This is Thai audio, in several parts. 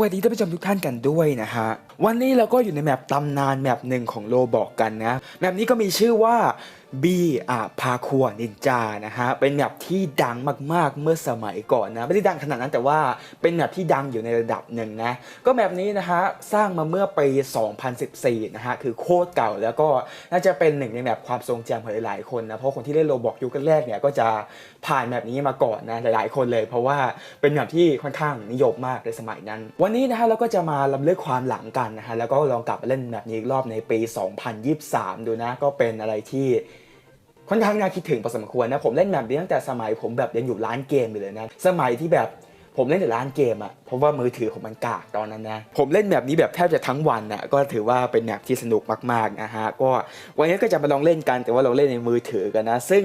วัสดีท่านผู้ชมทุกท่านกันด้วยนะฮะ วันนี้เราก็อยู่ในแมปตำนานแมปหนึ่งของโลบอกกันนะ แมปนี้ก็มีชื่อว่าบีอาพาคัวนินจานะฮะเป็นแมปที่ดังมากๆเมื่อสมัยก่อนนะไม่ได้ดังขนาดนั้นแต่ว่าเป็นแมปที่ดังอยู่ในระดับหนึ่งนะก็แมปนี้นะฮะสร้างมาเมื่อปี 2014นะฮะคือโคตรเก่าแล้วก็น่าจะเป็นหนึ่งในแมปความทรงจำของหลายๆคนนะเพราะคนที่เล่นโลบอกยุคแรกเนี่ยก็จะผ่านแมปนี้มาก่อนนะหลายๆ คนเลย เพราะว่าเป็นแมปที่ค่อนข้างนิยมมากในสมัยนั้น วันนี้นะฮะเราก็จะมาลำลึกความหลังกันนะฮะแล้วก็ลองกลับมาเล่นแมปนี้อีกรอบในปี 2023 ดูนะก็เป็นอะไรที่ ค่อนข้างน่าคิดถึงพอสมควรนะผมเล่นแมปนี้ตั้งแต่สมัยผมแบบยังอยู่ร้านเกมอยู่เลยนะสมัยที่แบบ ผมเล่นแต่ร้านเกมอะเพราะว่ามือถือผมมันกากตอนนั้นนะ ผมเล่นแบบนี้แบบแทบจะทั้งวันอะก็ถือว่าเป็นแมปที่สนุกมากๆนะฮะ ก็วันนี้ก็จะมาลองเล่นกันแต่ว่าเราเล่นในมือถือกันนะ ซึ่ง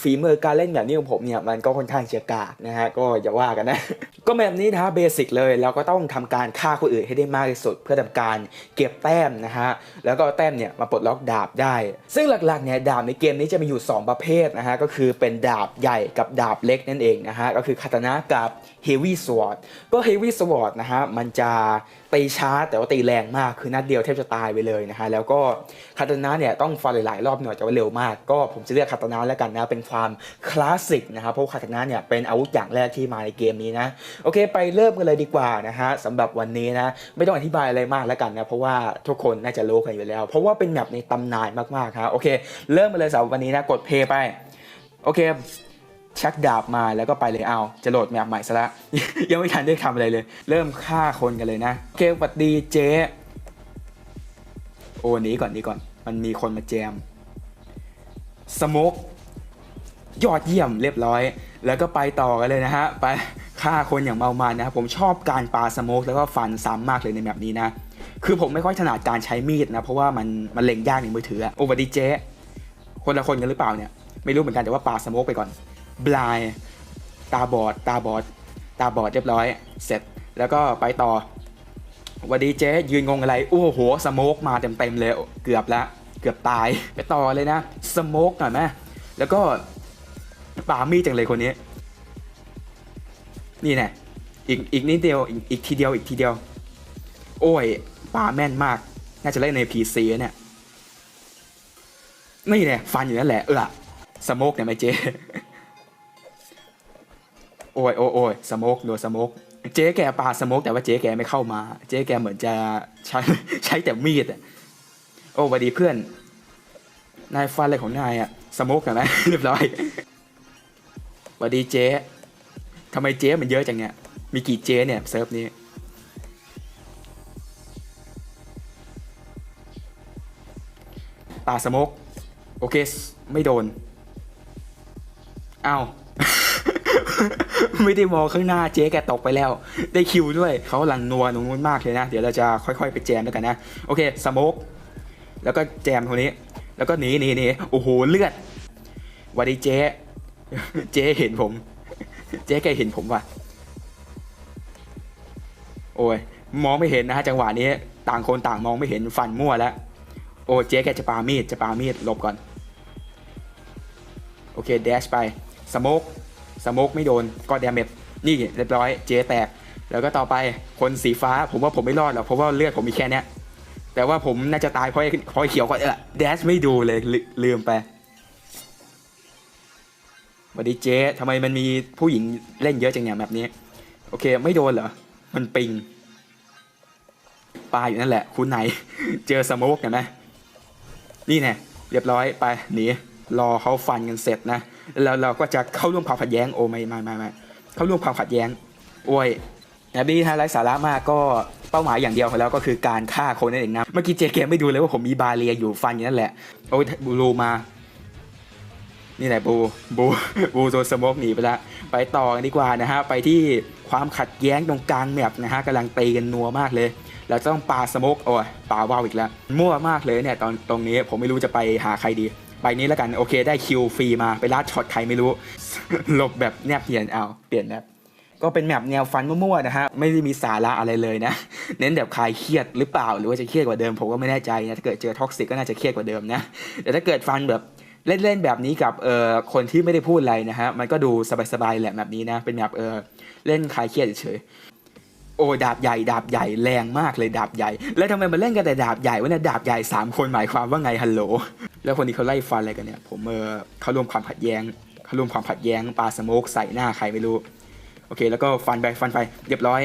ฝีมือการเล่นแบบนี้ของผมเนี่ยมันก็ค่อนข้างเชียกากนะฮะ ก็อย่าว่ากันนะ ก็แบบนี้นะเบสิกเลย เราก็ต้องทำการฆ่าคนอื่นให้ได้มากที่สุด เพื่อทำการเก็บแต้มนะฮะ แล้วก็แต้มเนี่ยมาปลดล็อกดาบได้ ซึ่งหลักๆเนี่ยดาบในเกมนี้จะมีอยู่ 2 ประเภทนะฮะ ก็คือเป็นดาบใหญ่กับดาบเล็กนั่นเองนะฮะ ก็คือคาตานะกับ เฮวี่สวอตก็เฮวี่สวอตนะฮะมันจะตีช้าแต่ว่าตีแรงมากคือนัดเดียวแทบจะตายไปเลยนะฮะแล้วก็คาตานะเนี่ยต้องฟันหลายๆรอบหน่อยแต่ว่าเร็วมาก ก็ผมจะเลือกคาตานะแล้วกันนะเป็นความคลาสสิกนะครับเพราะคาตานะเนี่ยเป็นอาวุธอย่างแรกที่มาในเกมนี้นะโอเค ไปเริ่มกันเลยดีกว่านะฮะสำหรับวันนี้นะไม่ต้องอธิบายอะไรมากแล้วกันนะเพราะว่าทุกคนน่าจะรู้กันอยู่แล้ว เพราะว่าเป็นแบบในตำนานมากๆครับโอเค เริ่มมาเลยสำหรับวันนี้นะกดเพย์ไปโอเค ชักดาบมาแล้วก็ไปเลยเอา จะโหลดแมปใหม่ซะละ ยังไม่ทันได้ทำอะไรเลย เริ่มฆ่าคนกันเลยนะโอเคสวัสดีเจ๊โอ้นี้ก่อนนี้ก่อน มันมีคนมาแจมสโมกยอดเยี่ยมเรียบร้อย แล้วก็ไปต่อกันเลยนะฮะ ไปฆ่าคนอย่างเมามันนะครับผมชอบการปาสโมกแล้วก็ฟันซ้ำมากเลยในแบบนี้นะ คือผมไม่ค่อยถนัดการใช้มีดนะ เพราะว่ามันมันเล็งยากในมือถืออะโอวัสดีเจ๊คนละคนกันหรือเปล่าเนี่ย ไม่รู้เหมือนกันแต่ว่าปาสโมกไปก่อน บลายตาบอด ตาบอด ตาบอดเรียบร้อย เสร็จ แล้วก็ไปต่อวัสดีเจ๊ยืนงงอะไร โอ้โห สโมกมาเต็มๆเลย เกือบละ เกือบตาย ไปต่อเลยนะ สโมกหน่อยไหมแล้วก็ป่ามีจังเลยคนนี้ นี่แน่อีกอีกนิดเดียวอีกอีกทีเดียวอีกทีเดียว โอ้ยป่าแม่นมาก น่าจะเล่นใน PC อะเนี่ย นี่แน่ฟันอยู่นั่นแหละ เออสโมกเนี่ยไหมเจ โอ้ยโอ้ยโอ้ยสโมกโดนสโมกเจ๊แกปาสโมกแต่ว่าเจ๊แกไม่เข้ามา เจ๊แกเหมือนจะใช้ใช้แต่มีดอะโอ้สวัสดีเพื่อน นายฟันอะไรของนายอะสโมกกันไหมเรียบร้อยสวัสดีเจ๊ทำไมเจ๊มันเยอะจังเนี่ยมีกี่เจ๊เนี่ยเซิร์ฟนี้ปาสโมกโอเค ไม่โดนอ้าว ไม่ได้มองข้างหน้าเจ๊แกตกไปแล้ว ได้คิวด้วยเขากำลังนัวตรงนู้นมากเลยนะ เดี๋ยวเราจะค่อยๆไปแจมด้วยกันนะ โอเคสโมกแล้วก็แจมคนนี้ แล้วก็หนีหนีหนีโอ้โหเลือดวัสดีเจ๊เจ๊เห็นผม เจ๊แกเห็นผมว่ะโอ้ยมองไม่เห็นนะฮะจังหวะนี้ต่างคนต่างมองไม่เห็นฟันมั่วแล้ว โอ้เจ๊แกจะปามีดจะปามีดหลบก่อน โอเคเดชไปสโมก สโมกไม่โดนก็เดาเมจนี่เรียบร้อยเจ๊แตก แล้วก็ต่อไปคนสีฟ้าผมว่าผมไม่รอดหรอกเพราะว่าเลือดผมมีแค่เนี้ยแต่ว่าผมน่าจะตายเพราะเพราะเขียวก่อนเออเดชไม่ดูเลยลืลืมไปสวัสดีเจ๊ทำไมมันมีผู้หญิงเล่นเยอะจังเนี่ยแบบนี้ โอเคไม่โดนเหรอ มันปิงปลาอยู่นั่นแหละ คุณไหน เจอสโมกเห็นไหมนี่แน่เรียบร้อยไปหนีรอเขาฟันกันเสร็จนะ แล้วเราก็จะเข้าร่วมความขัดแย้งโอ้ไม่ไม่ไม่ไม่เข้าร่วมความขัดแย้งโอ้ยแบบนี้ฮะไร้สาระมากก็เป้าหมายอย่างเดียวของเราก็คือการฆ่าคนนั่นเองนะเมื่อกี้เจเกมไม่ดูเลยว่าผมมีบาเรียอยู่ฟันอยู่นั่นแหละโอ้ยบูรูมา นี่แหละบูบูบูโดนสโมกหนีไปละไปต่อกันดีกว่านะฮะไปที่ความขัดแย้งตรงกลางแมปนะฮะกำลังตีกันนัวมากเลยเราต้องปาสโมกโอ้ยปาว่าวอีกแล้วมั่วมากเลยเนี่ยตอนตรงนี้ผมไม่รู้จะไปหาใครดี ไปนี้แล้วกันโอเคได้คิวฟรีมาไปลาดช็อตใครไม่รู้ หลบแบบแนบเนียนเอาเปลี่ยนแบบก็เป็นแบบแนวฟันมั่วๆนะฮะไม่ได้มีสาระอะไรเลยนะ เน้นแบบคลายเครียดหรือเปล่า หรือว่าจะเครียดกว่าเดิมผมก็ไม่แน่ใจนะถ้าเกิดเจอท็อกซิกก็น่าจะเครียดกว่าเดิมนะแต่ถ้าเกิดฟันแบบเล่นๆแบบนี้กับเอ่อคนที่ไม่ได้พูดอะไรนะฮะมันก็ดูสบายๆแหละแบบนี้นะ เป็นแบบเออเล่นคลายเครียดเฉยๆโอ้ดาบใหญ่ดาบใหญ่แรงมากเลยดาบใหญ่ แล้วทำไมมาเล่นกันแต่ดาบใหญ่วะเนี่ยดาบใหญ่สามคนหมายความว่าไงฮัลโหล แล้วคนนี้เขาไล่ฟันอะไรกันเนี่ย ผมเออเขารวมความขัดแย้งเขารวมความขัดแย้งปาสโมกใส่หน้าใครไม่รู้ โอเค แล้วก็ฟันไปฟันไปเรียบร้อย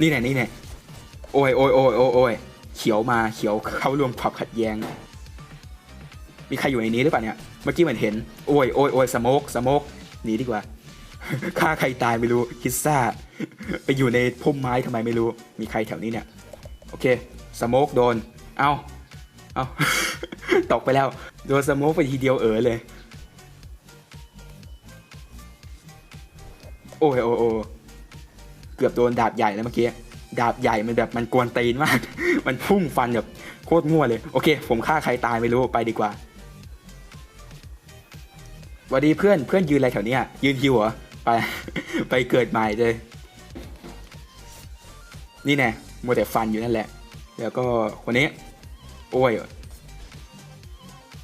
นี่ไหนนี่ไหนโอ้ยโอ้ยโอ้ยโอ้ยโอ้ยเขียวมาเขียวเขารวมความขัดแย้ง มีใครอยู่ในนี้หรือเปล่าเนี่ยเมื่อกี้เหมือนเห็นโอ้ยโอ้ยโอ้ยสโมกสโมกหนีดีกว่าฆ่าใครตายไม่รู้คิดซ่าไปอยู่ในพุ่มไม้ทำไมไม่รู้มีใครแถวนี้เนี่ยโอเคสโมกโดน เอาเอาตกไปแล้ว โดนสโมกไปทีเดียวเออเลย โอ้ยโอ้ยโอเกือบโดนดาบใหญ่แล้วเมื่อกี้ ดาบใหญ่มันแบบมันกวนตีนมาก มันพุ่งฟันแบบโคตรมั่วเลย โอเค ผมฆ่าใครตายไม่รู้ ไปดีกว่าสวัสดีเพื่อนเพื่อนยืนอะไรแถวเนี้ยยืนฮิวเหรอ ไป ไปเกิดใหม่เลย นี่แน่มัวแต่ฟันอยู่นั่นแหละ แล้วก็คนนี้ โอ้ย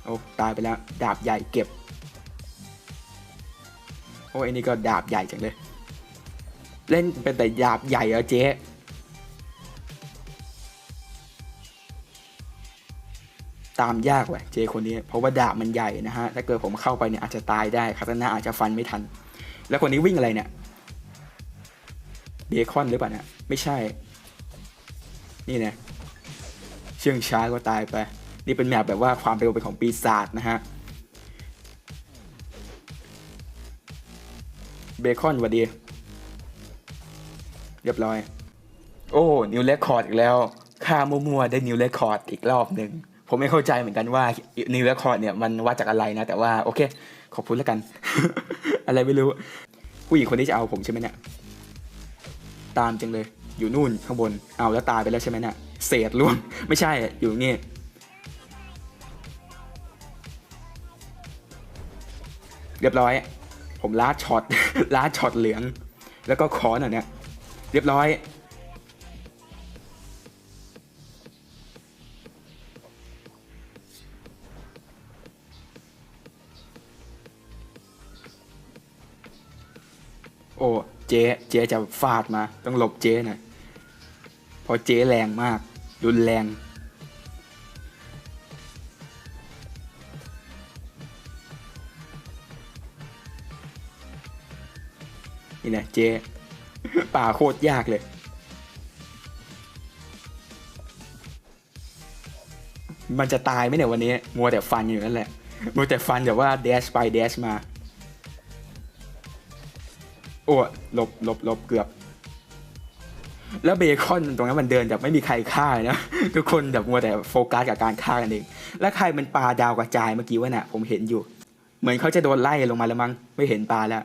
โอ้ตายไปแล้ว ดาบใหญ่เก็บ โอ้ยนนี้ก็ดาบใหญ่จังเลย เล่นเป็นแต่ดาบใหญ่เหรอเจ๊ตามยากว่ะเจคนนี้ เพราะว่าดาบมันใหญ่นะฮะ ถ้าเกิดผมเข้าไปเนี่ยอาจจะตายได้คาตานะอาจจะฟันไม่ทัน แล้วคนนี้วิ่งอะไรเนี่ย เบคอนหรือเปล่านี่ยไม่ใช่ นี่นะ เชื่องช้าก็ตายไป นี่เป็นแมปแบบว่าความเร็วเป็นของปีศาจนะฮะเบคอนหวัดดี เรียบร้อย โอ้นิวเรคคอร์ดอีกแล้วค่ามัวๆได้นิวเรคคอร์ดอีกรอบหนึ่งผมไม่เข้าใจเหมือนกันว่านิวเรคคอร์ดเนี่ยมันวัดจากอะไรนะ แต่ว่าโอเค ขอบคุณแล้วกัน อะไรไม่รู้ ผู้หญิงคนนี้จะเอาผมใช่ไหมเนี่ยตามจังเลย อยู่นู่นข้างบนเอาแล้วตายไปแล้วใช่ไหมเนี่ย เศษล่วงไม่ใช่อยู่นี่ เรียบร้อย ผมล้าช็อตล้าช็อตเหลือง แล้วก็คอนอะเนี่ยเรียบร้อยโอ้เจ๊เจ๊จะฟาดมา ต้องหลบเจ๊หน่อยเพอเจ๊แรงมาก รุนแรง นี่นะเจ๊ป่าโคตรยากเลย มันจะตายไหมเนี่ยวันนี้ มัวแต่ฟันอยู่นั่นแหละ มัวแต่ฟันแต่ว่าเดชไปเดชมา โอ้หลบหลบหลบเกือบ แล้วเบคอนตรงนั้นมันเดินแบบไม่มีใครฆ่านะทุกคนแบบมัวแต่โฟกัสกับการฆ่ากันเอง แล้วใครมันปลาดาวกระจายเมื่อกี้วะน่ะผมเห็นอยู่ เหมือนเขาจะโดนไล่ลงมาแล้วมั้งไม่เห็นปลาแล้วส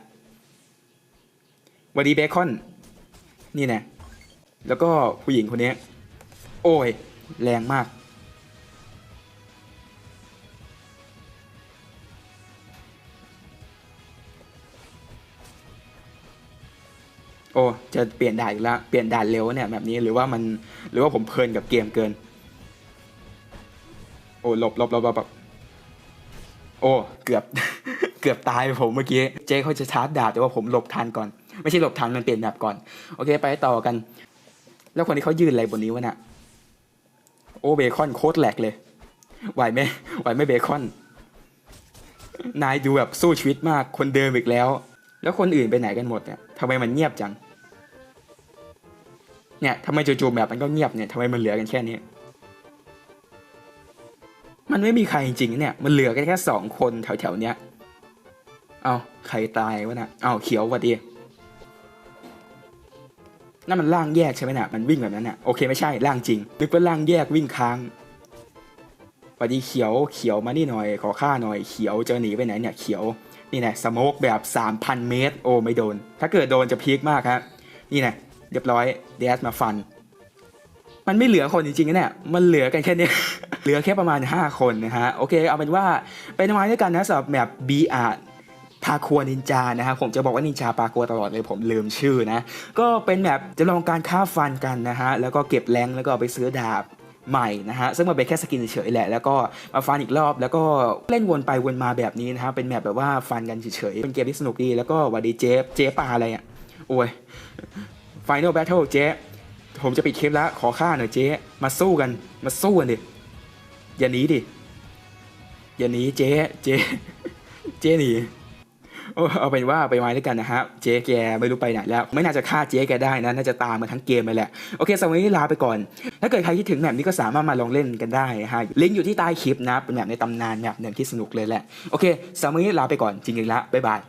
วันดีเบคอน นี่น่แล้วก็ผู้หญิงคนนี้โอ้ย แรงมาก โอ้จะเปลี่ยนด่านอีกแล้วเปลี่ยนด่านเร็วเนี่ยแบบนี้หรือว่ามันหรือว่าผมเพลินกับเกมเกิน โอ้หลบหลบหลบหลบลบโอ้เกือบเกือบตายไปผมเมื่อกี้เจ๊เขาจะชาร์จดาบแต่ว่าผมหลบทันก่อน ไม่ใช่หลบทันมันเปลี่ยนแบบก่อน โอเค ไปต่อกัน แล้วคนที่เขายืนอะไรบนนี้วะน่ะโอ้เบคอนโคตรแหลกเลยไหวไหมไหวไหมเบคอน นายดูแบบสู้ชีวิตมากคนเดิมอีกแล้ว แล้วคนอื่นไปไหนกันหมดเนี่ยทำไมมันเงียบจัง เนี่ยทำไมจู่ๆแบบมันก็เงียบเนี่ยทำไมมันเหลือกันแค่นี้ มันไม่มีใครจริงๆเนี่ย มันเหลือกันแค่สองคนแถวๆเนี้ย เอาใครตายวะน่ะเอาเขียววัดดีนั่นมันร่างแยกใช่ไหมน่ะมันวิ่งแบบนั้นน่ะโอเคไม่ใช่ร่างจริงนึกว่าร่างแยกวิ่งค้างวัดดีเขียวเขียวมานี่หน่อย ขอค่าหน่อยเขียวจะหนีไปไหนเนี่ยเขียวนี่นะสโมกแบบ 3,000 เมตร โอ้ไม่โดน ถ้าเกิดโดนจะพีคมากครับนี่นะ เรียบร้อยเดสมาฟัน มันไม่เหลือคนจริงๆนะเนี่ย มันเหลือกันแค่นี้ เหลือแค่ประมาณ 5 คนนะฮะ โอเค เอาเป็นว่าไปนไม้ด้วยกันนะสำหรับแบบ BR พาคัวนินจานะครับผมจะบอกว่านินจาปาคัวตลอดเลยผมลืมชื่อนะ ก็เป็นแบบจะลองการฆ่าฟันกันนะฮะ แล้วก็เก็บแรงแล้วก็เอาไปซื้อดาบใหม่นะฮะ ซึ่งมันเป็นแค่สกินเฉยๆแหละ แล้วก็มาฟันอีกรอบ แล้วก็เล่นวนไปวนมาแบบนี้นะฮะ เป็นแมปแบบว่าฟันกันเฉยๆ เป็นเกมที่สนุกดี แล้วก็วัดดีเจฟ เจฟปลาอะไรอะ โอ้ย Final Battle เจ๊ผมจะปิดคลิปแล้วขอค่าหน่อยเจ๊มาสู้กัน มาสู้กันดิ อย่าหนีดิ อย่าหนีเจ๊เจ๊เจ๊หนีเอาเป็นว่าไปไว้ด้วยกันนะฮะเจ๊แกไม่รู้ไปไหนแล้ว ไม่น่าจะฆ่าเจ๊แกได้นะน่าจะตามมาทั้งเกมไปแหละโอเคสำหรับวันนี้ลาไปก่อน ถ้าเกิดใครคิดถึงแบบนี้ก็สามารถมาลองเล่นกันได้ฮะลิงก์อยู่ที่ใต้คลิปนะเป็นแบบในตำนานแบบหนึ่งที่สนุกเลยแหละโอเคสำหรับวันนี้ลาไปก่อนจริงๆแล้วบ๊ายบาย